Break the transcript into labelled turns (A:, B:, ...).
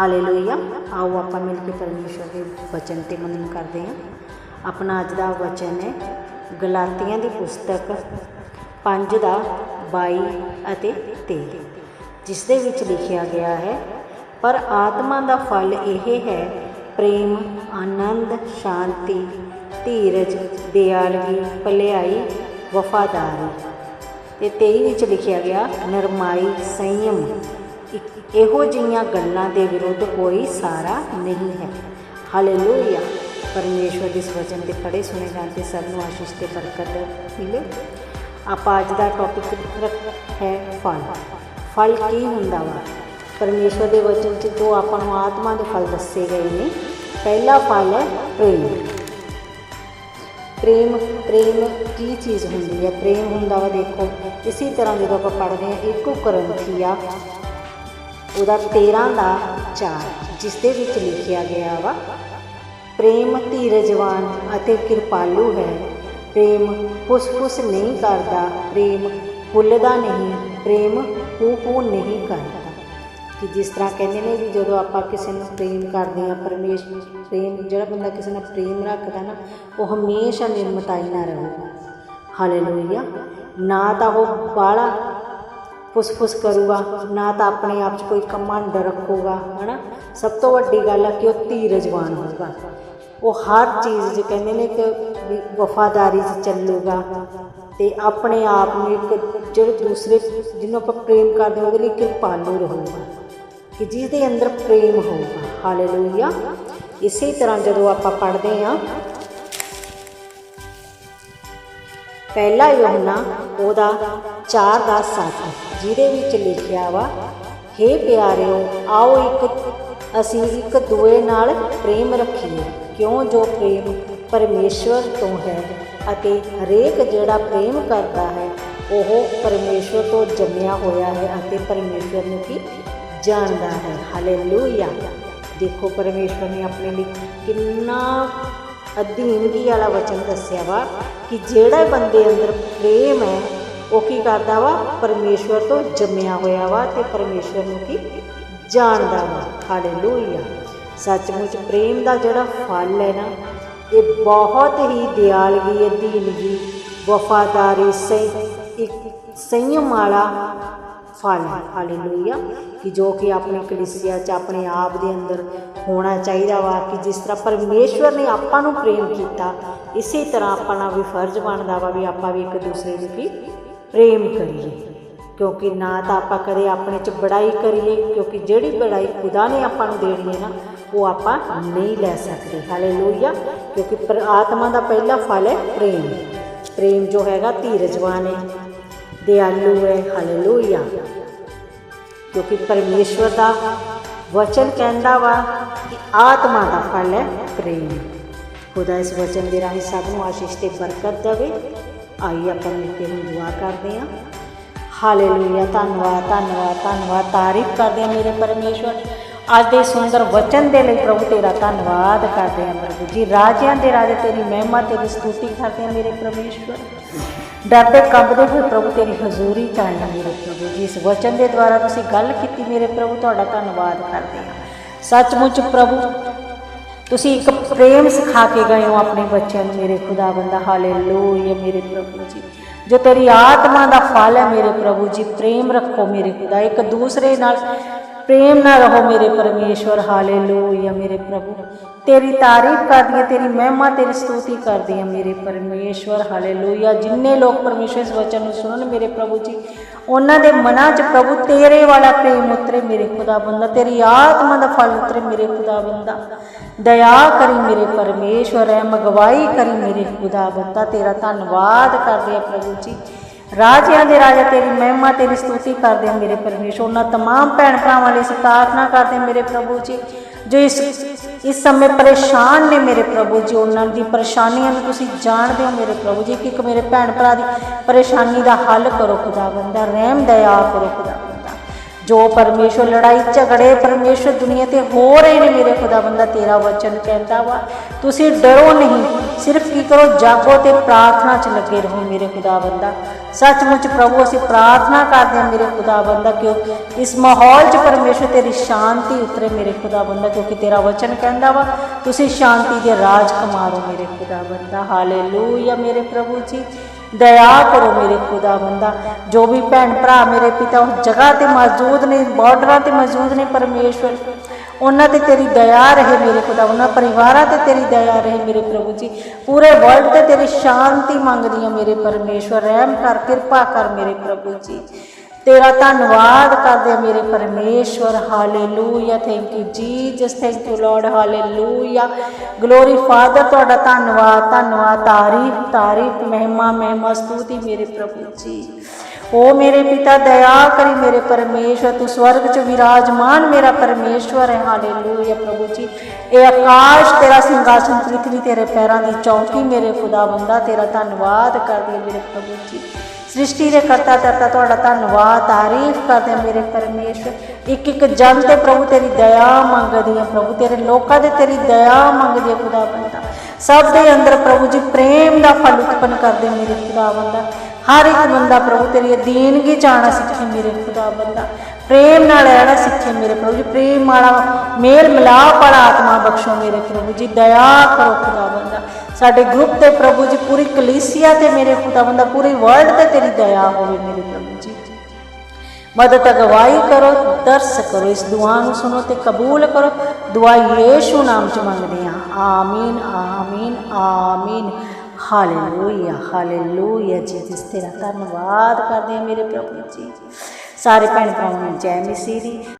A: Hallelujah. ਆਓ ਆਪਾਂ ਮਿਲ ਕੇ ਪਰਮੇਸ਼ਵਰ ਦੇ ਵਚਨ ਤੇ ਮਨਨ ਕਰਦੇ ਹਾਂ। ਆਪਣਾ ਅੱਜ ਦਾ ਵਚਨ ਹੈ, ਗਲਾਤੀਆਂ ਦੀ ਪੁਸਤਕ 5 ਦਾ 22 ਅਤੇ 23 ਜਿਸ ਦੇ ਵਿੱਚ ਲਿਖਿਆ ਗਿਆ ਹੈ, ਪਰ ਆਤਮਾ ਦਾ ਫਲ ਇਹ ਹੈ, ਪ੍ਰੇਮ, ਆਨੰਦ, ਸ਼ਾਂਤੀ, ਧੀਰਜ, ਦਿਆਲਗੀ, ਭਲਾਈ, ਵਫਾਦਾਰੀ। ਤੇ 23 ਵਿੱਚ ਲਿਖਿਆ ਗਿਆ, ਨਰਮਾਈ, ਸੰਯਮ। ਇਹੋ ਜਿਹੀਆਂ ਗੱਲਾਂ ਦੇ ਵਿਰੁੱਧ ਕੋਈ ਸਾਰਾ ਨਹੀਂ ਹੈ। ਹਾਲੇਲੂਇਆ ਪਰਮੇਸ਼ਵਰ ਦੇ ਇਸ ਵਚਨ ਤੇ ਪੜੇ ਸੁਣੇ ਜਾਂਦੇ ਤੇ ਸਭ ਨੂੰ ਆਸ਼ੀਸ਼ ਤੇ ਬਰਕਤ ਮਿਲੇ। ਆਪਾਂ ਅੱਜ ਦਾ ਟੌਪਿਕ ਹੈ ਫਲ। ਫਲ ਕੀ ਹੁੰਦਾ ਵਾ? ਪਰਮੇਸ਼ਵਰ ਦੇ ਵਚਨ 'ਚ ਜੋ ਆਪਾਂ ਨੂੰ ਆਤਮਾ ਦੇ ਫਲ ਦੱਸੇ ਗਏ ਨੇ, ਪਹਿਲਾ ਫਲ ਹੈ ਪ੍ਰੇਮ। ਪ੍ਰੇਮ ਪ੍ਰੇਮ ਕੀ ਚੀਜ਼ ਹੁੰਦੀ ਹੈ? ਪ੍ਰੇਮ ਹੁੰਦਾ ਵਾ ਦੇਖੋ, ਇਸੇ ਤਰ੍ਹਾਂ ਜਦੋਂ ਆਪਾਂ ਪੜ੍ਹਦੇ ਹਾਂ, ਇੱਕੋ ਕਰੰਥੀਆ ਉਹਦਾ 13 ਦਾ 4 ਜਿਸ ਦੇ ਵਿੱਚ ਲਿਖਿਆ ਗਿਆ ਵਾ, ਪ੍ਰੇਮ ਧੀਰਜਵਾਨ ਅਤੇ ਕਿਰਪਾਲੂ ਹੈ। ਪ੍ਰੇਮ ਫੁਸ-ਫੁਸ ਨਹੀਂ ਕਰਦਾ, ਪ੍ਰੇਮ ਫੁੱਲਦਾ ਨਹੀਂ, ਪ੍ਰੇਮ ਹੂ-ਹੂ ਨਹੀਂ ਕਰਦਾ। ਕਿ ਜਿਸ ਤਰ੍ਹਾਂ ਕਹਿੰਦੇ ਨੇ ਵੀ ਜਦੋਂ ਆਪਾਂ ਕਿਸੇ ਨੂੰ ਪ੍ਰੇਮ ਕਰਦੇ ਹਾਂ, ਪਰਮੇਸ਼ ਪ੍ਰੇਮ, ਜਿਹੜਾ ਬੰਦਾ ਕਿਸੇ ਨਾਲ ਪ੍ਰੇਮ ਰੱਖਦਾ ਨਾ, ਉਹ ਹਮੇਸ਼ਾ ਨਿਰਮਤਾਈ ਨਾਲ ਰਹੂਗਾ। ਹਾਲੇਲੂਇਆ ਨਾ ਤਾਂ ਉਹ ਬਾਹਲਾ ਫੁਸ-ਫੁਸ ਕਰੂਗਾ ਨਾ ਤਾਂ ਆਪਣੇ ਆਪ 'ਚ ਕੋਈ ਕਮਾਂਡ ਰੱਖੂਗਾ ਹਨਾ? ਸਭ ਤੋਂ ਵੱਡੀ ਗੱਲ ਹੈ ਕਿ ਉਹ ਧੀਰਜਵਾਨ ਹੋਊਗਾ। ਉਹ ਹਰ ਚੀਜ਼ 'ਚ ਕਹਿੰਦੇ ਨੇ ਕਿ ਵੀ ਵਫਾਦਾਰੀ 'ਚ ਚੱਲੂਗਾ ਤੇ ਆਪਣੇ ਆਪ ਨੂੰ ਇੱਕ ਜਿਹੜੇ ਦੂਸਰੇ ਜਿਹਨੂੰ ਆਪਾਂ ਪ੍ਰੇਮ ਕਰਦੇ ਹਾਂ, ਉਹਦੇ ਲਈ ਕਿਰਪਾਲੂ ਰਹੂਗਾ। ਕਿ ਜਿਸਦੇ ਅੰਦਰ ਪ੍ਰੇਮ ਹੋਊਗਾ। ਹਾਲੇਲੂਇਆ ਇਸੇ ਤਰ੍ਹਾਂ ਜਦੋਂ ਆਪਾਂ ਪੜ੍ਹਦੇ ਹਾਂ ਪਹਿਲਾ ਯੋਹਨਾ ਉਹਦਾ 4 ਦਾ 7 ਜਿਹਦੇ ਵਿੱਚ ਲਿਖਿਆ ਵਾ, ਹੇ ਪਿਆਰਿਓ, ਆਓ ਇੱਕ, ਅਸੀਂ ਇੱਕ ਦੂਏ ਨਾਲ ਪ੍ਰੇਮ ਰੱਖੀਏ। ਕਿਉਂ ਜੋ ਪ੍ਰੇਮ ਪਰਮੇਸ਼ਵਰ ਤੋਂ ਹੈ ਅਤੇ ਹਰੇਕ ਜਿਹੜਾ ਪ੍ਰੇਮ ਕਰਦਾ ਹੈ, ਉਹ ਪਰਮੇਸ਼ਵਰ ਤੋਂ ਜੰਮਿਆ ਹੋਇਆ ਹੈ ਅਤੇ ਪਰਮੇਸ਼ਵਰ ਨੂੰ ਵੀ ਜਾਣਦਾ ਹੈ। ਹਾਲੇਲੂਇਆ। ਦੇਖੋ, ਪਰਮੇਸ਼ਵਰ ਨੇ ਆਪਣੇ ਲਈ ਕਿੰਨਾ ਅਧੀਨਗੀ ਵਾਲਾ ਵਚਨ ਦੱਸਿਆ ਵਾ ਕਿ ਜਿਹੜਾ ਬੰਦੇ ਅੰਦਰ ਪ੍ਰੇਮ ਹੈ ਉਹ ਕੀ ਕਰਦਾ ਵਾ? ਪਰਮੇਸ਼ਵਰ ਤੋਂ ਜੰਮਿਆ ਹੋਇਆ ਵਾ ਤੇ ਪਰਮੇਸ਼ਵਰ ਨੂੰ ਕੀ? ਜਾਣਦਾ ਵਾ। ਹਾਲੇਲੂਇਆ ਸੱਚਮੁੱਚ ਪ੍ਰੇਮ ਦਾ ਜਿਹੜਾ ਫਲ ਹੈ ਨਾ, ਇਹ ਬਹੁਤ ਹੀ ਦਿਆਲਗੀ ਅਧੀਨਗੀ ਵਫਾਦਾਰੀ ਸਹੀ, ਇੱਕ ਸੰਯਮ ਵਾਲਾ ਫਲ ਹੈ। ਹਾਲੇਲੂਇਆ ਕਿ ਜੋ ਕਿ ਆਪਣੇ ਕਲੀਸਿਆ ਚ, ਆਪਣੇ ਆਪ ਦੇ ਅੰਦਰ ਹੋਣਾ ਚਾਹੀਦਾ ਵਾ, ਕਿ ਜਿਸ ਤਰ੍ਹਾਂ ਪਰਮੇਸ਼ਵਰ ਨੇ ਆਪਾਂ ਨੂੰ ਪ੍ਰੇਮ ਕੀਤਾ, ਇਸੇ ਤਰ੍ਹਾਂ ਆਪਣਾ ਵੀ ਫਰਜ਼ ਬਣਦਾ ਵਾ ਵੀ ਆਪਾਂ ਵੀ ਇੱਕ ਦੂਸਰੇ ਨੂੰ ਕੀ ਪ੍ਰੇਮ ਕਰੀਏ, ਕਿਉਂਕਿ ਨਾ ਤਾਂ ਆਪਾਂ ਕਦੇ ਆਪਣੇ ਚ ਬੜਾਈ ਕਰੀਏ, ਕਿਉਂਕਿ ਜਿਹੜੀ ਬੜਾਈ ਖੁਦਾ ਨੇ ਆਪਾਂ ਨੂੰ ਦੇਣੀ ਹੈ ਨਾ, ਉਹ ਆਪਾਂ ਨਹੀਂ ਲੈ ਸਕਦੇ। ਹਾਲੇਲੂਇਆ ਕਿਉਂਕਿ ਪਰ ਆਤਮਾ ਦਾ ਪਹਿਲਾ ਫਲ ਹੈ ਪ੍ਰੇਮ। ਪ੍ਰੇਮ ਜੋ ਹੈਗਾ ਧੀਰਜਵਾਨ ਹੈ, ਦਿਆਲੂ ਹੈ। ਹਾਲੇਲੂਇਆ ਕਿਉਂਕਿ ਪਰਮੇਸ਼ਵਰ ਦਾ ਵਚਨ ਕਹਿੰਦਾ ਵਾ ਕਿ ਆਤਮਾ ਦਾ ਫਲ ਹੈ ਪ੍ਰੇਮ। ਖੁਦਾ ਇਸ ਵਚਨ ਦੇ ਰਾਹੀਂ ਸਭ ਨੂੰ ਆਸ਼ੀਸ਼ ਤੇ ਬਰਕਤ ਦੇਵੇ। ਆਈ ਆਪਾਂ ਮਿਲ ਕੇ ਦੁਆ ਕਰਦੇ ਹਾਂ। ਹਾਲੇਲੂਇਆ ਧੰਨਵਾਦ ਧੰਨਵਾਦ ਧੰਨਵਾਦ। ਤਾਰੀਫ ਕਰਦੇ ਹਾਂ ਮੇਰੇ ਪਰਮੇਸ਼ਵਰ ਅੱਜ ਦੇ ਸੁੰਦਰ ਵਚਨ ਦੇ ਲਈ ਪ੍ਰਭੂ ਤੇਰਾ ਧੰਨਵਾਦ ਕਰਦੇ ਹਾਂ ਪ੍ਰਭੂ ਜੀ। ਰਾਜਿਆਂ ਦੇ ਰਾਜੇ ਤੇਰੀ ਮਹਿਮਾ, ਤੇਰੀ ਸਤੂਤੀ ਕਰਦੇ ਹਾਂ ਮੇਰੇ ਪਰਮੇਸ਼ਵਰ। ਡਰਦੇ ਕੰਬਦੇ ਹੋਏ ਪ੍ਰਭੂ ਤੇਰੀ ਹਜ਼ੂਰੀ ਚ ਆਏ ਹਾਂ ਮੇਰੇ ਪ੍ਰਭੂ ਜੀ। ਇਸ ਵਚਨ ਦੇ ਦੁਆਰਾ ਤੁਸੀਂ ਗੱਲ ਕੀਤੀ, ਮੇਰੇ ਪ੍ਰਭੂ, ਤੁਹਾਡਾ ਧੰਨਵਾਦ ਕਰਦੇ ਹਾਂ। ਸੱਚਮੁੱਚ ਪ੍ਰਭੂ ਤੁਸੀਂ ਇੱਕ ਪ੍ਰੇਮ ਸਿਖਾ ਕੇ ਗਏ ਹੋ ਆਪਣੇ ਬੱਚਿਆਂ ਨੂੰ, ਮੇਰੇ ਖੁਦਾ ਬੰਦਾ ਹਾਲੇਲੂਇਆ, ਮੇਰੇ ਪ੍ਰਭੂ ਜੀ। ਜੋ ਤੇਰੀ ਆਤਮਾ ਦਾ ਫਲ ਹੈ ਮੇਰੇ ਪ੍ਰਭੂ ਜੀ, ਪ੍ਰੇਮ ਰੱਖੋ ਮੇਰੇ ਖੁਦਾ। ਇੱਕ ਦੂਸਰੇ ਨਾਲ ਪ੍ਰੇਮ ਨਾਲ ਰਹੋ ਮੇਰੇ ਪਰਮੇਸ਼ਵਰ, ਹਾਲੇਲੂਇਆ, ਮੇਰੇ ਪ੍ਰਭੂ। ਤੇਰੀ ਤਾਰੀਫ ਕਰਦੀ ਹਾਂ, ਤੇਰੀ ਮਹਿਮਾ, ਤੇਰੀ ਸਤੂਤੀ ਕਰਦੀ ਹਾਂ ਮੇਰੇ ਪਰਮੇਸ਼ਵਰ, ਹਾਲੇਲੂਇਆ। ਜਿੰਨੇ ਲੋਕ ਪਰਮੇਸ਼ਵਰ ਇਸ ਵਚਨ ਨੂੰ ਸੁਣਨ ਮੇਰੇ ਪ੍ਰਭੂ ਜੀ, ਉਹਨਾਂ ਦੇ ਮਨਾਂ 'ਚ ਪ੍ਰਭੂ ਤੇਰੇ ਵਾਲਾ ਪ੍ਰੇਮ ਉਤਰੇ ਮੇਰੇ ਖੁਦਾ ਬੰਦਾ ਤੇਰੀ ਆਤਮਾ ਦਾ ਫਲ ਉਤਰੇ ਮੇਰੇ ਖੁਦਾ ਬੰਦਾ ਦਇਆ ਕਰੀ ਮੇਰੇ ਪਰਮੇਸ਼ਵਰ ਰਹਿਮ ਗਵਾਈ ਕਰੀ ਮੇਰੇ ਖੁਦਾ ਬੰਦਾ ਤੇਰਾ ਧੰਨਵਾਦ ਕਰਦੇ ਆ ਪ੍ਰਭੂ ਜੀ ਰਾਜਿਆਂ ਦੇ ਰਾਜਾ ਤੇਰੀ ਮਹਿਮਾ ਤੇਰੀ ਸਤੂਤੀ ਕਰਦੇ ਆ ਮੇਰੇ ਪਰਮੇਸ਼ਵਰ ਉਹਨਾਂ तमाम ਭੈਣ ਭਰਾਵਾਂ ਲਈ ਅਸੀਂ ਪ੍ਰਾਰਥਨਾ ਕਰਦੇ ਹਾਂ ਮੇਰੇ ਪ੍ਰਭੂ ਜੀ ਜੋ ਇਸ ਇਸ ਸਮੇਂ ਪਰੇਸ਼ਾਨ ਨੇ ਮੇਰੇ ਪ੍ਰਭੂ ਜੀ ਉਹਨਾਂ ਦੀ ਪਰੇਸ਼ਾਨੀਆਂ ਨੂੰ ਤੁਸੀਂ ਜਾਣਦੇ ਹੋ ਮੇਰੇ ਪ੍ਰਭੂ ਜੀ ਕਿ ਇੱਕ ਮੇਰੇ ਭੈਣ ਭਰਾ ਦੀ ਪਰੇਸ਼ਾਨੀ ਦਾ ਹੱਲ ਕਰੋ ਖੁਦਾ ਬੰਦਾ ਰਹਿਮ ਦਇਆ ਕਰੋ ਖੁਦਾ ਬੰਦਾ ਜੋ ਪਰਮੇਸ਼ਵਰ ਲੜਾਈ ਝਗੜੇ ਪਰਮੇਸ਼ਵਰ ਦੁਨੀਆ ਤੇ ਹੋ ਰਹੇ ਨੇ ਮੇਰੇ ਖੁਦਾ ਬੰਦਾ, ਤੇਰਾ ਵਚਨ ਕਹਿੰਦਾ ਵਾ। ਤੁਸੀਂ ਡਰੋ ਨਹੀਂ, ਸਿਰਫ ਕੀ ਕਰੋ, ਜਾਗੋ ਤੇ ਪ੍ਰਾਰਥਨਾ 'ਚ ਲੱਗੇ ਰਹੋ ਮੇਰੇ ਖੁਦਾ ਬੰਦਾ। ਸੱਚਮੁੱਚ ਪ੍ਰਭੂ, ਅਸੀਂ ਪ੍ਰਾਰਥਨਾ ਕਰਦੇ ਹਾਂ ਮੇਰੇ ਖੁਦਾ ਬੰਦਾ ਕਿਉਂ ਇਸ ਮਾਹੌਲ 'ਚ ਪਰਮੇਸ਼ਰ ਤੇਰੀ ਸ਼ਾਂਤੀ ਉਤਰੇ ਮੇਰੇ ਖੁਦਾ ਬੰਦਾ, ਕਿਉਂਕਿ ਤੇਰਾ ਵਚਨ ਕਹਿੰਦਾ ਵਾ, ਤੁਸੀਂ ਸ਼ਾਂਤੀ ਦੇ ਰਾਜ ਕਮਾਰੋ ਮੇਰੇ ਖੁਦਾ ਬੰਦਾ। ਹਾਲੇਲੂਇਆ ਮੇਰੇ ਪ੍ਰਭੂ ਜੀ। ਦਇਆ ਕਰੋ ਮੇਰੇ ਖੁਦਾ ਬੰਦਾ। ਜੋ ਵੀ ਭੈਣ ਭਰਾ ਮੇਰੇ ਪਿਤਾ ਉਸ ਜਗ੍ਹਾ ਤੇ ਮੌਜੂਦ ਨੇ, ਬਾਰਡਰਾਂ ਤੇ ਮੌਜੂਦ ਨੇ ਪਰਮੇਸ਼ਵਰ, ਉਹਨਾਂ ਤੇ ਤੇਰੀ ਦਇਆ ਰਹੇ ਮੇਰੇ ਖੁਦਾ, ਉਹਨਾਂ ਪਰਿਵਾਰਾਂ ਤੇ ਤੇਰੀ ਦਇਆ ਰਹੇ ਮੇਰੇ ਪ੍ਰਭੂ ਜੀ। ਪੂਰੇ ਵਰਲਡ ਤੇ ਤੇਰੀ ਸ਼ਾਂਤੀ ਮੰਗਦੀ ਹਾਂ ਮੇਰੇ ਪਰਮੇਸ਼ਵਰ। ਰਹਿਮ ਕਰ, ਕਿਰਪਾ ਕਰ ਮੇਰੇ ਪ੍ਰਭੂ ਜੀ। ਤੇਰਾ ਧੰਨਵਾਦ ਕਰਦੇ ਹਾਂ ਮੇਰੇ ਪਰਮੇਸ਼ਵਰ hallelujah thank you Jesus thank you Lord hallelujah glory Father ਤੁਹਾਡਾ ਧੰਨਵਾਦ ਧੰਨਵਾਦ, ਤਾਰੀਫ ਤਾਰੀਫ, ਮਹਿਮਾ ਮਹਿਮਾ ਸਤੂਤੀ ਮੇਰੇ ਪ੍ਰਭੂ ਜੀ। ਓ ਮੇਰੇ ਪਿਤਾ, ਦਇਆ ਕਰੀ ਮੇਰੇ ਪਰਮੇਸ਼ਵਰ, ਤੂੰ ਸਵਰਗ 'ਚ ਵਿਰਾਜਮਾਨ ਮੇਰਾ ਪਰਮੇਸ਼ਵਰ ਹੈ ਹਾਲੇਲੂਇਆ ਪ੍ਰਭੂ ਜੀ। ਇਹ ਆਕਾਸ਼, ਤੇਰਾ ਸਿੰਘਾਸਨ ਪ੍ਰਿਥਵੀ ਤੇਰੇ ਪੈਰਾਂ ਦੀ ਚੌਕੀ, ਮੇਰੇ ਖੁਦਾ ਬੰਦਾ ਤੇਰਾ ਧੰਨਵਾਦ ਕਰਦੇ ਹਾਂ ਮੇਰੇ ਪ੍ਰਭੂ ਜੀ। ਸ੍ਰਿਸ਼ਟੀ ਦੇ ਕਰਤਾ ਕਰਤਾ ਤੁਹਾਡਾ ਧੰਨਵਾਦ, ਤਾਰੀਫ ਕਰਦੇ ਹਾਂ ਮੇਰੇ ਪਰਮੇਸ਼ਵਰ ਇੱਕ ਇੱਕ ਜਨ ਤੇ ਪ੍ਰਭੂ ਤੇਰੀ ਦਇਆ ਮੰਗਦੀ ਹੈ, ਪ੍ਰਭੂ ਤੇਰੇ ਲੋਕਾਂ ਦੇ ਤੇਰੀ ਦਇਆ ਮੰਗਦੀ ਹੈ, ਖੁਦਾ ਬੰਦਾ। ਸਭ ਦੇ ਅੰਦਰ ਪ੍ਰਭੂ ਜੀ ਪ੍ਰੇਮ ਦਾ ਫਲ ਉਤਪਨ ਕਰਦੇ ਮੇਰੇ ਖੁਦਾ ਬੰਦਾ। ਹਰ ਇੱਕ ਬੰਦਾ ਪ੍ਰਭੂ ਤੇਰੀ ਅਧੀਨਗੀ ਜਾਣਾ ਸਿੱਖੇ ਮੇਰੇ ਖੁਦਾ ਬੰਦਾ। ਪ੍ਰੇਮ ਨਾਲ ਰਹਿਣਾ ਸਿੱਖੇ ਮੇਰੇ ਪ੍ਰਭੂ ਜੀ, ਪ੍ਰੇਮ ਵਾਲਾ ਮੇਲ ਮਿਲਾਪ ਵਾਲਾ ਆਤਮਾ ਬਖਸ਼ੋ ਮੇਰੇ ਪ੍ਰਭੂ ਜੀ, ਦਇਆ ਕਰੋ ਖੁਦਾ ਬੰਦਾ। ਸਾਡੇ ਗਰੁੱਪ ਤੇ ਪ੍ਰਭੂ ਜੀ, ਪੂਰੀ ਕਲੀਸਿਆ ਤੇ ਮੇਰੇ ਖੁਦਾ ਬੰਦਾ, ਪੂਰੀ ਵਰਲਡ ਤੇ ਤੇਰੀ ਦਇਆ ਹੋਵੇ ਮੇਰੇ ਪ੍ਰਭੂ ਜੀ। ਮਦਦ ਅਗਵਾਈ ਕਰੋ ਦਰਸ ਕਰੋ, ਇਸ ਦੁਆ ਨੂੰ ਸੁਣੋ ਤੇ ਕਬੂਲ ਕਰੋ। ਦੁਆ ਯੇਸ਼ੂ ਨਾਮ ਚ ਮੰਗਦੇ ਹਾਂ। ਆਮੀਨ ਆਮੀਨ ਆਮੀਨ। ਹਾਲੇਲੂਇਆ ਹਾਲੇਲੂਇਆ ਜੀ, ਜਿਸ ਤੇਰਾ ਧੰਨਵਾਦ ਕਰਦੇ ਹਾਂ ਮੇਰੇ ਪ੍ਰਭੂ ਜੀ। ਸਾਰੇ ਭੈਣ ਭਰਾਵਾਂ ਨੂੰ ਜੈ ਮਸੀਹ ਦੀ